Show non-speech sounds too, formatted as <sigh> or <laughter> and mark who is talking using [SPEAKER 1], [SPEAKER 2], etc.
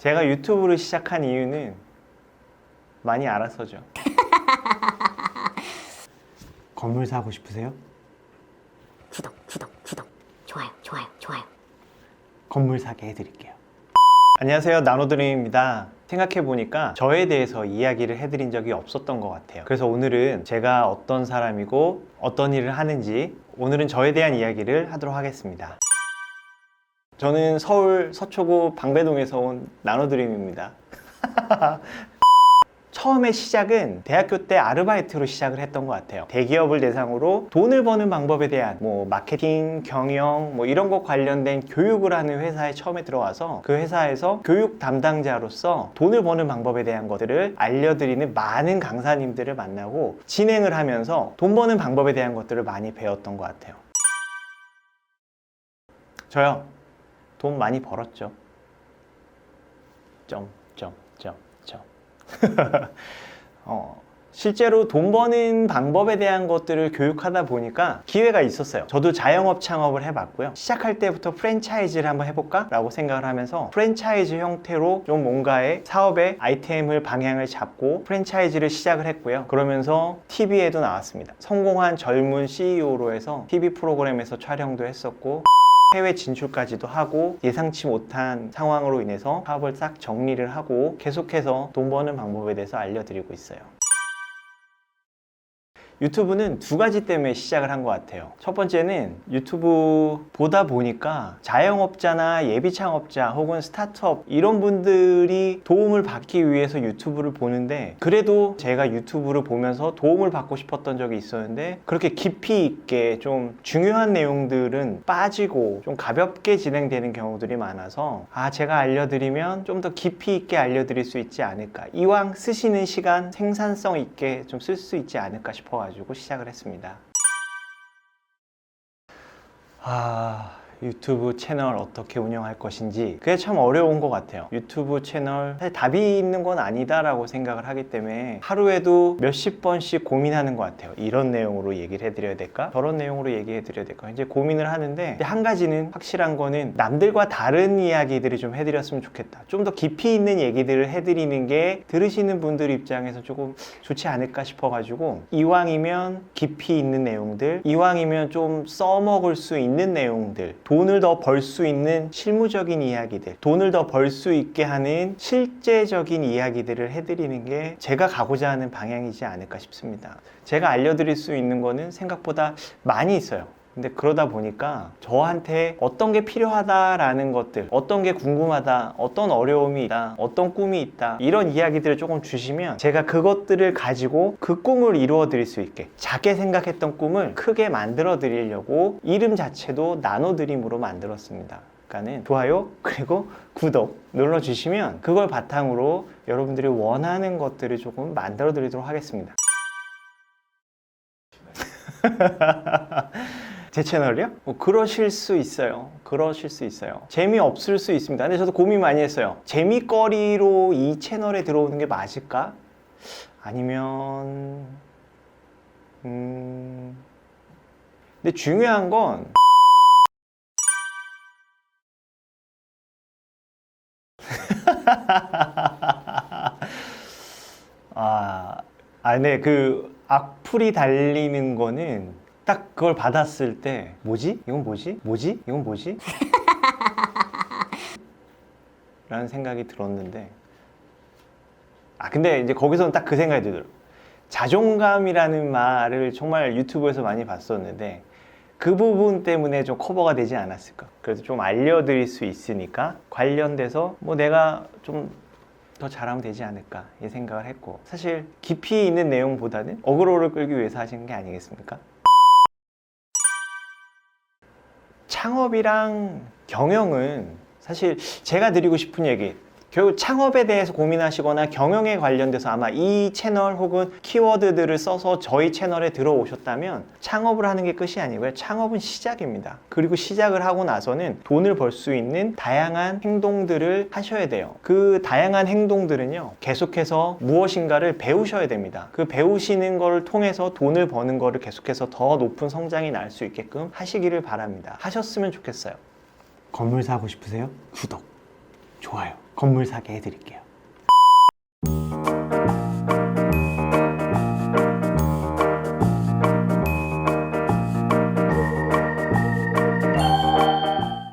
[SPEAKER 1] 제가 유튜브를 시작한 이유는 많이 알아서죠. <laughs> 건물 사고 싶으세요?
[SPEAKER 2] 구독, 구독, 구독. 좋아요, 좋아요, 좋아요.
[SPEAKER 1] 건물 사게 해드릴게요. 안녕하세요. 나노드림입니다. 생각해보니까 저에 대해서 이야기를 해드린 적이 없었던 것 같아요. 그래서 오늘은 제가 어떤 사람이고 어떤 일을 하는지 오늘은 저에 대한 이야기를 하도록 하겠습니다. 저는 서울 서초구 방배동에서 온 나노드림입니다. <laughs> 처음에 시작은 대학교 때 아르바이트로 시작을 했던 것 같아요. 대기업을 대상으로 돈을 버는 방법에 대한 뭐 마케팅, 경영 뭐 이런 것 관련된 교육을 하는 회사에 처음에 들어와서 그 회사에서 교육 담당자로서 돈을 버는 방법에 대한 것들을 알려드리는 많은 강사님들을 만나고 진행을 하면서 돈 버는 방법에 대한 것들을 많이 배웠던 것 같아요. 저요. 돈 많이 벌었죠. 점, 점, 점, 점. 어, 실제로 돈 버는 방법에 대한 것들을 교육하다 보니까 기회가 있었어요. 저도 자영업 창업을 해봤고요. 시작할 때부터 프랜차이즈를 한번 해볼까? 라고 생각을 하면서 프랜차이즈 형태로 좀 뭔가의 사업의 아이템을 방향을 잡고 프랜차이즈를 시작을 했고요. 그러면서 TV에도 나왔습니다. 성공한 젊은 CEO로 해서 TV 프로그램에서 촬영도 했었고 해외 진출까지도 하고 예상치 못한 상황으로 인해서 사업을 싹 정리를 하고 계속해서 돈 버는 방법에 대해서 알려드리고 있어요. 유튜브는 두 가지 때문에 시작을 한 것 같아요. 첫 번째는 유튜브 보다 보니까 자영업자나 예비 창업자 혹은 스타트업 이런 분들이 도움을 받기 위해서 유튜브를 보는데 그래도 제가 유튜브를 보면서 도움을 받고 싶었던 적이 있었는데 그렇게 깊이 있게 좀 중요한 내용들은 빠지고 좀 가볍게 진행되는 경우들이 많아서 아 제가 알려드리면 좀 더 깊이 있게 알려드릴 수 있지 않을까 이왕 쓰시는 시간 생산성 있게 좀 쓸 수 있지 않을까 싶어가지고 시작을 했습니다. 아, 유튜브 채널 어떻게 운영할 것인지 그게 참 어려운 것 같아요. 유튜브 채널 사실 답이 있는 건 아니다라고 생각을 하기 때문에 하루에도 몇십 번씩 고민하는 것 같아요. 이런 내용으로 얘기를 해드려야 될까? 저런 내용으로 얘기해 드려야 될까? 이제 고민을 하는데 한 가지는 확실한 거는 남들과 다른 이야기들을 좀 해드렸으면 좋겠다. 좀 더 깊이 있는 얘기들을 해드리는 게 들으시는 분들 입장에서 조금 좋지 않을까 싶어가지고 이왕이면 깊이 있는 내용들, 이왕이면 좀 써먹을 수 있는 내용들, 돈을 더 벌 수 있는 실무적인 이야기들, 돈을 더 벌 수 있게 하는 실제적인 이야기들을 해드리는 게 제가 가고자 하는 방향이지 않을까 싶습니다. 제가 알려드릴 수 있는 거는 생각보다 많이 있어요. 근데 그러다 보니까 저한테 어떤 게 필요하다라는 것들, 어떤 게 궁금하다, 어떤 어려움이 있다, 어떤 꿈이 있다, 이런 이야기들을 조금 주시면 제가 그것들을 가지고 그 꿈을 이루어 드릴 수 있게 작게 생각했던 꿈을 크게 만들어 드리려고 이름 자체도 나노드림으로 만들었습니다. 그러니까는 좋아요 그리고 구독 눌러 주시면 그걸 바탕으로 여러분들이 원하는 것들을 조금 만들어 드리도록 하겠습니다. <laughs> 제 채널이요? 뭐 그러실 수 있어요. 그러실 수 있어요. 재미없을 수 있습니다. 근데 저도 고민 많이 했어요. 재미거리로 이 채널에 들어오는 게 맞을까? 아니면, 음. 근데 중요한 건, <laughs> 아, 아, 네, 그 악플이 달리는 거는 딱 그걸 받았을 때 뭐지? 이건 뭐지? 뭐지? 이건 뭐지? <laughs> 라는 생각이 들었는데 아 근데 이제 거기서는 딱 그 생각이 들더라고요 자존감이라는 말을 정말 유튜브에서 많이 봤었는데 그 부분 때문에 좀 커버가 되지 않았을까 그래서 좀 알려드릴 수 있으니까 관련돼서 뭐 내가 좀 더 잘하면 되지 않을까 이 생각을 했고 사실 깊이 있는 내용보다는 어그로를 끌기 위해서 하시는 게 아니겠습니까? 창업이랑 경영은 사실 제가 드리고 싶은 얘기 결국 창업에 대해서 고민하시거나 경영에 관련돼서 아마 이 채널 혹은 키워드들을 써서 저희 채널에 들어오셨다면 창업을 하는 게 끝이 아니고요. 창업은 시작입니다. 그리고 시작을 하고 나서는 돈을 벌 수 있는 다양한 행동들을 하셔야 돼요. 그 다양한 행동들은요. 계속해서 무엇인가를 배우셔야 됩니다. 그 배우시는 걸 통해서 돈을 버는 거를 계속해서 더 높은 성장이 날 수 있게끔 하시기를 바랍니다. 하셨으면 좋겠어요. 건물 사고 싶으세요? 구독, 좋아요. 건물 사게 해드릴게요.